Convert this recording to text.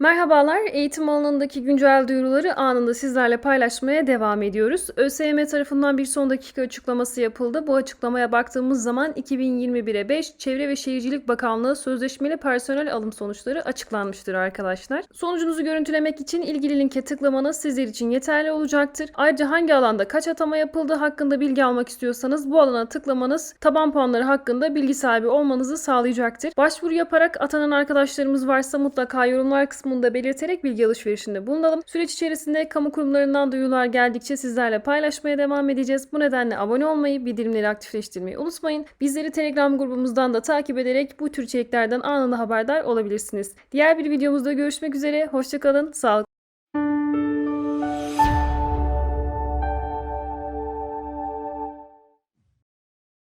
Merhabalar, eğitim alanındaki güncel duyuruları anında sizlerle paylaşmaya devam ediyoruz. ÖSYM tarafından bir son dakika açıklaması yapıldı. Bu açıklamaya baktığımız zaman 2021'e 5 Çevre ve Şehircilik Bakanlığı sözleşmeli personel alım sonuçları açıklanmıştır arkadaşlar. Sonucunuzu görüntülemek için ilgili linke tıklamanız sizler için yeterli olacaktır. Ayrıca hangi alanda kaç atama yapıldığı hakkında bilgi almak istiyorsanız bu alana tıklamanız taban puanları hakkında bilgi sahibi olmanızı sağlayacaktır. Başvuru yaparak atanan arkadaşlarımız varsa mutlaka yorumlar kısmında belirterek bilgi alışverişinde bulunalım. Süreç içerisinde kamu kurumlarından duyurular geldikçe sizlerle paylaşmaya devam edeceğiz. Bu nedenle abone olmayı, bildirimleri aktifleştirmeyi unutmayın. Bizleri Telegram grubumuzdan da takip ederek bu tür içeriklerden anında haberdar olabilirsiniz. Diğer bir videomuzda görüşmek üzere. Hoşçakalın, sağlıklı